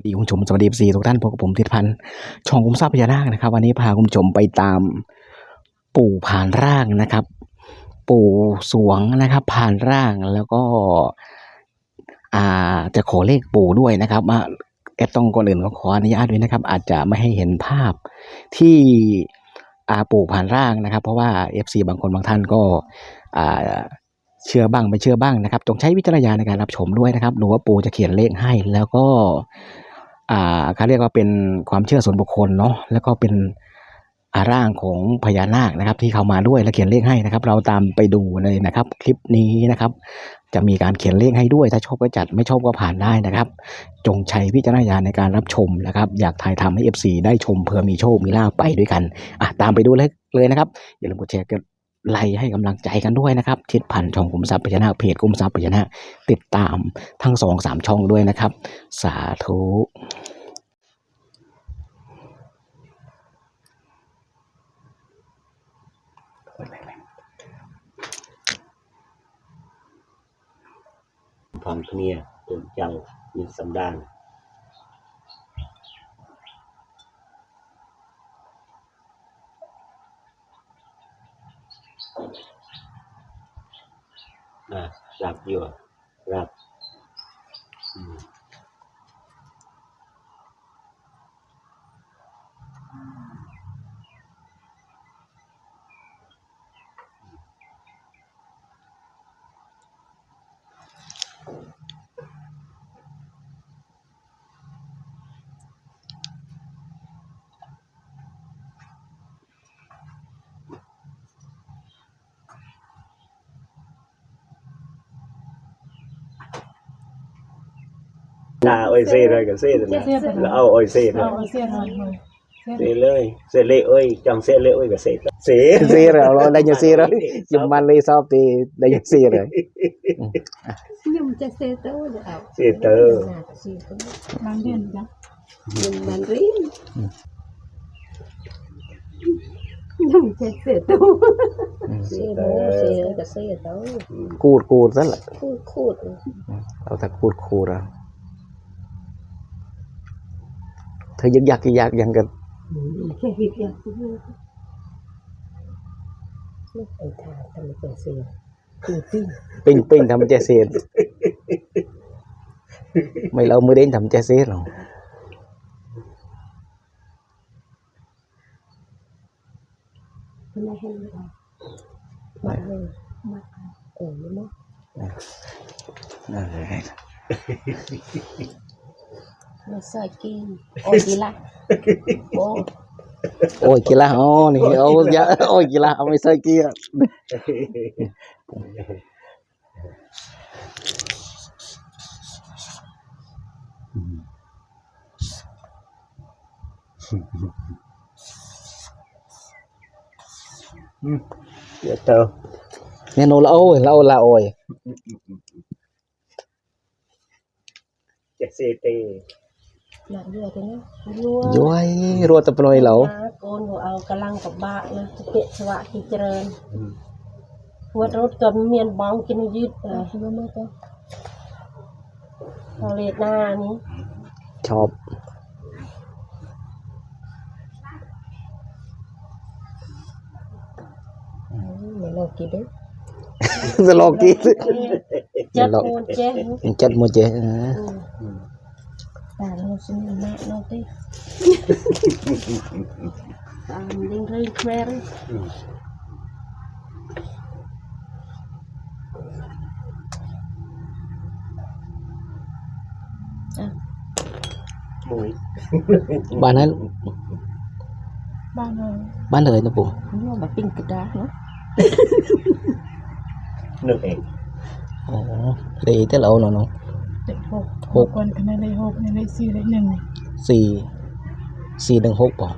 วัสดีคุณผู้ชมสวัสดีสีทุกท่านพบกับผมทิศพันธ์ช่องคุ้มทรัพย์พญานาคนะครับ วันนี้พาคุณผู้ชมไปตาม ปู่ผ่านร่างนะครับ ปู่สวงนะครับ ผ่านร่างแล้วก็อ่าจะขอเลขปู่ด้วยนะครับมาแอดต้องก่อนอื่นก็ขออนุญาตด้วยนะครับ อาจจะไม่ให้เห็นภาพที่อาปู่ผ่านร่างนะครับ เพราะว่า FC บางคนบางท่านก็อ่าเชื่อบ้างไม่เชื่อบ้างนะครับจงใช้วิจารณญาณในการรับชมด้วยนะครับหรือว่าปู่จะเขียนเลขให้แล้วก็ อ่าเขาเรียกว่าเป็นความเชื่อส่วนบุคคลเนาะแล้วก็เป็นอาร่างของพญานาคนะครับ ที่เข้ามาด้วยและเขียนเลขให้นะครับ เราตามไปดูเลยนะครับ คลิปนี้นะครับ จะมีการเขียนเลขให้ด้วย ถ้าชอบก็จัดไม่ชอบก็ผ่านได้นะครับ จงใช้วิจารณญาณในการรับชมนะครับ อยากถ่ายทำให้ FC ได้ชมเพื่อมีโชคมีลาภไปด้วยกันอะตามไปดูเลยเลยนะครับอย่าลืมกดแชร์กด ไลค์ให้กำลังใจกันด้วยนะครับ ทิศพันช่องกุมทรัพย์พญานาเพจกุมทรัพย์พญานาติดตามทั้งสองสามช่องด้วยนะครับ สาธุความเนียจนจังมีสำดาน à, rạp dừa rạp là ơi rồi. cả xê rồi là ơi xê rồi. xê lơi xê lê ơi chồng xê lê ơi cả xê xê xê rồi lo đây nhà rồi. nhưng mà lê shop thì đây nhà xê rồi. Nhưng mà xê tớ rồi. Xê tớ. bán điện chứ nhưng bán riêng Kuut, kuut tällä. Kuut, kuut. Ota kuut kuuraa. เธอยังกยักยากยังกันแค่ยิบยักลูกไปทางทำมจเซียนปิ้งปิ้งทำเจเซียนไม่เราไม่ได้ทำเจเซียนหรอก aquí, oikila. Oikila, oh, ni oh ya, oikila, kami sa aquí. Dạ tao Nghe nô lâu rồi, lâu là rồi. Chà dạ, tê หนักด้วยตัวนี้รวย้อยรัวตะปนอยเหลาโกนหัวเอากระลังกับบะนะเปะชวะกิเจริญหัวรถก็เมียนบ้องกินยืดอะเอมากเลยเอาเลดหน้านี้ชอบเมลอกี้ด้วยเมลอกี้จัดโมเจจัดโมเจ่ Bà nó xin mình mẹ nó tí. Bà mình đi riêng khỏe đấy. À. Bà nói Bà nói Bà nói nó bụng Bà đá nữa. Nước em Ồ, đi tới lâu rồi nó หกหก คนอันในได้หกอันนั้ได้สี่ได้หนึ่งสี่สี่หนึ่งหกบอก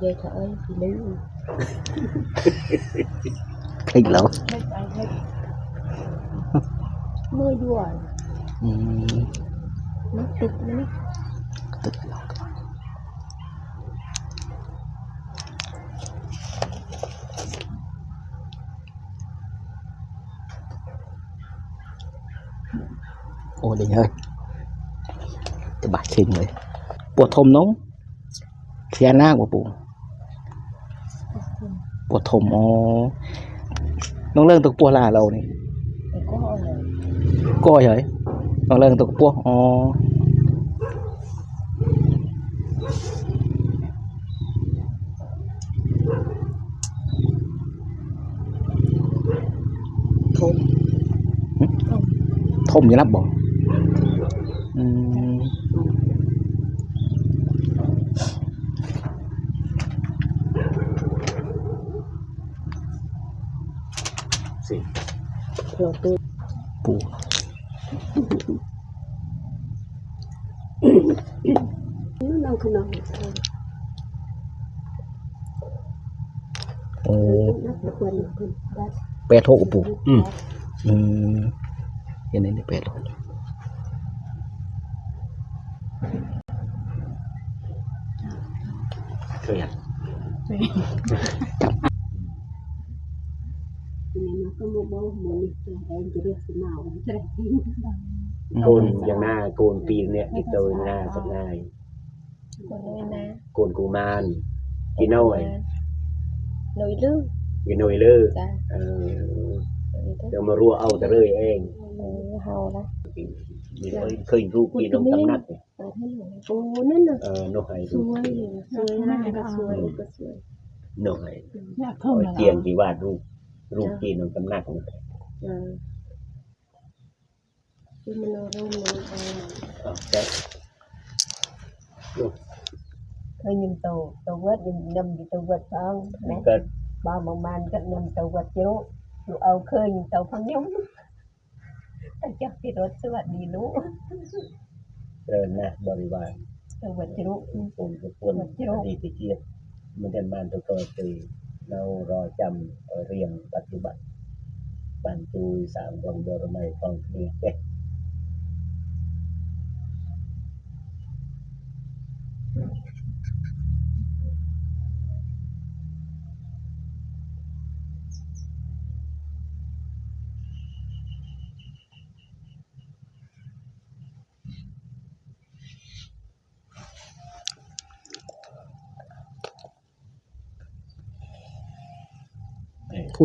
เยอะเถอะเอ้ยลืมคลิกแล้วเมื่อยวอืมมันตุกนี่ ตึกแล้ว เรานี่แต่ก็อะไรก้อยเหรอน้องเรื่องตัวปัวอ๋อทุบทมอยู่นับบ่อืม สิเราตัวปู่น้องขนมโอ้นักควรคุณได้แปดหกปู่อืมอืมเห็นไหมนี่แปดหกเคยเป็นนี่มันก็มา บอกหมันนี่เองจะเรียกสมาวจะได้กินโกนอย่างหน้าโกนปีนเนี่ยอีกตัวหน้าสักนายคนเลยนะโกนกูมานกินน้อยหน่อยลืมกินน้อยเลยจ้ะเออเดี๋ยวมารัวเอาแต่เลยเองเฮาละมีเคยเคยรูปกินน้องตำนักเนี่ยโอ้นั่นน่ะเออน้องไห้สวยสวยนะก็สวยก็สวยน้องไห้อยากเพิ่มเอาเลยเจียงกี่วาดรูป រូបគេនឹងកំណាត់ចាគឺមនុស្សរូបនឹងអត់ចាលោកឃើញខ្ញុំទៅទៅវត្តខ្ញុំញឹមទៅវត្តផងណាគាត់បើមួយម៉ានគាត់ញឹមទៅវត្តជ្រូកលោកអើឃើញខ្ញុំទៅផងខ្ញុំតែចាស់ពីរត់ស្វាឌីនោះត្រូវណាស់បរិវារទៅវត្តជ្រូកពូនពូនទីជាតិមិនដែលបានទៅទៅទេ เรารอจำเรียงปฏิบัติบันตูสามองบรมัยกองเรียง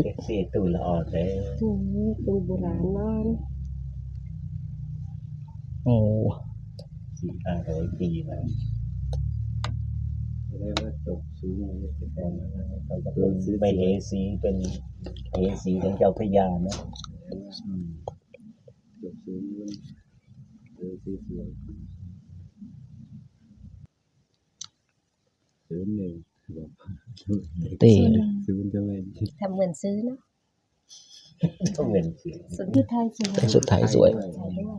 ด็กพูดเสียตูละออดเลยดูโบราณนอนโอ้สี่ห้าร้อยปีแล้วเรียกว่าจบซื้อแต่เขาก็เป็นซื้อไปเอซีเป็นเอซีของเจ้าพระยานะจบซื้อเอซีสวยซื้อหนึ่งเต้ซื้อจะเป็นทำเหมือนซื้อเนาะต้องเป็นสีสุดที่ไทยสวยแต่สุดท้ายสวย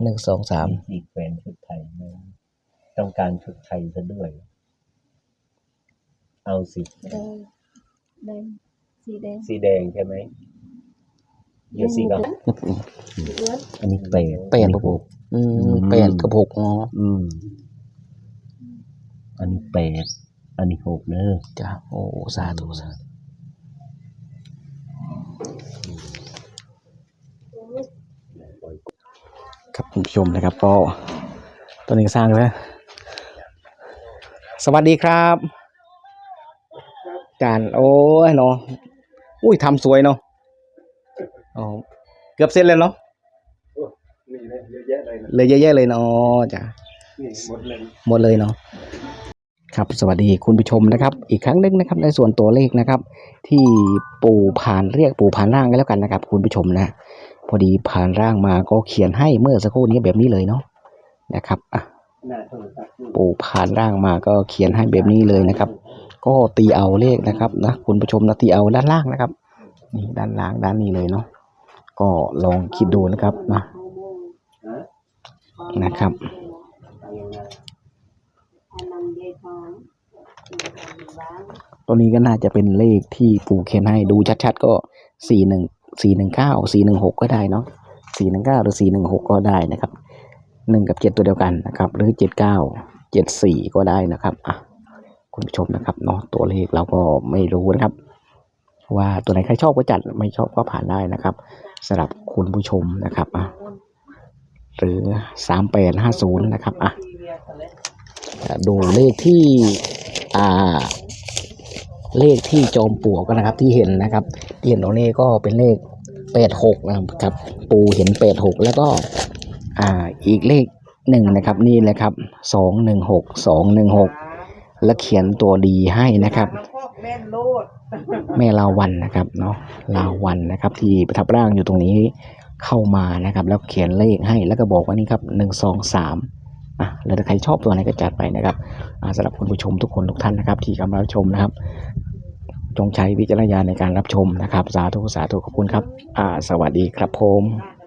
หนึ่งสองสามสีแขวนชุดไทยนะต้องการชุดไทยซะด้วย เอาสิแดงแดงสีแดงสีแดงใช่ไหมเดี๋ยวสีก็เลือดอันนี้แปดแปดกระปุกอืมแปดกระปุกอ๋ออืมอันนี้แปด อันนี้หกเนอะจ้าโอ้สาธุสาธุครับคุณผู้ชมนะครับก็ตัวนี้ก็สร้างแล้วสวัสดีครับจานโอ้ยเนาะอุ้ยทำสวยเนาะอ๋อเกือบเสร็จแล้วเนาะนี่เลยเยอะแยะเลยนะเหลยเยอะๆเลยเนาะจ้ะนี่หมดเลยหมดเลยเนาะ ครับสวัสดีคุณผู้ชมนะครับ อีกครั้งหนึ่งนะครับในส่วนตัวเลขนะครับ ที่ปู่ผ่านเรียกปู่ผ่านร่างกันแล้วกันนะครับ คุณผู้ชมนะ พอดีผ่านร่างมาก็เขียนให้เมื่อสักครู่นี้แบบนี้เลยเนาะนะครับอะปู่ผ่านร่างมาก็เขียนให้แบบนี้เลยนะครับ ก็ตีเอาเลขนะครับนะคุณผู้ชมนะตีเอาด้านล่างนะครับนี่ด้านล่างด้านนี้เลยเนาะก็ลองคิดดูนะครับนะนะครับ เอายังไง อันนั้นเดทองบ้าง ตัวนี้ก็น่าจะเป็นเลขที่ปู่เขียนให้ดูชัดๆก็สี่หนึ่งสี่หนึ่งเก้าสี่หนึ่งหกก็ได้เนาะสี่หนึ่งเก้าหรือสี่หนึ่งหกก็ได้นะครับหนึ่งกับเจ็ดตัวเดียวกันนะครับ หรือเจ็ดเก้าเจ็ดสี่ก็ได้นะครับอะคุณผู้ชมนะครับเนาะตัวเลขเราก็ไม่รู้นะครับ ว่าตัวไหนใครชอบก็จัดไม่ชอบก็ผ่านได้นะครับสำหรับคุณผู้ชมนะครับอะหรือสามแปดห้าศูนย์นะครับอะดูเลขที่ อ่า เลขที่จอมปลวกนะครับ ที่เห็นนะครับที่เห็นตรงนี้ก็เป็นเลขแปดหกนะครับ ปูเห็นแปดหกแล้วก็ อ่า อีกเลขหนึ่งนะครับ นี่เลยครับสองหนึ่งหกสองหนึ่งหกแล้วเขียนตัวดีให้นะครับ แม่นโลดแม่ลาวันนะครับเนาะลาวันนะครับ ที่ประทับร่างอยู่ตรงนี้เข้ามานะครับ แล้วเขียนเลขให้แล้วก็บอกว่านี่ครับหนึ่งสองสาม อะแล้วถ้าใครชอบตัวไหนก็จัดไปนะครับสำหรับคุณผู้ชมทุกคนทุกท่านนะครับ ที่กำลังรับชมนะครับ จงใช้วิจารณญาณในการรับชมนะครับ สาธุสาธุขอบคุณครับอ่าสวัสดีครับผม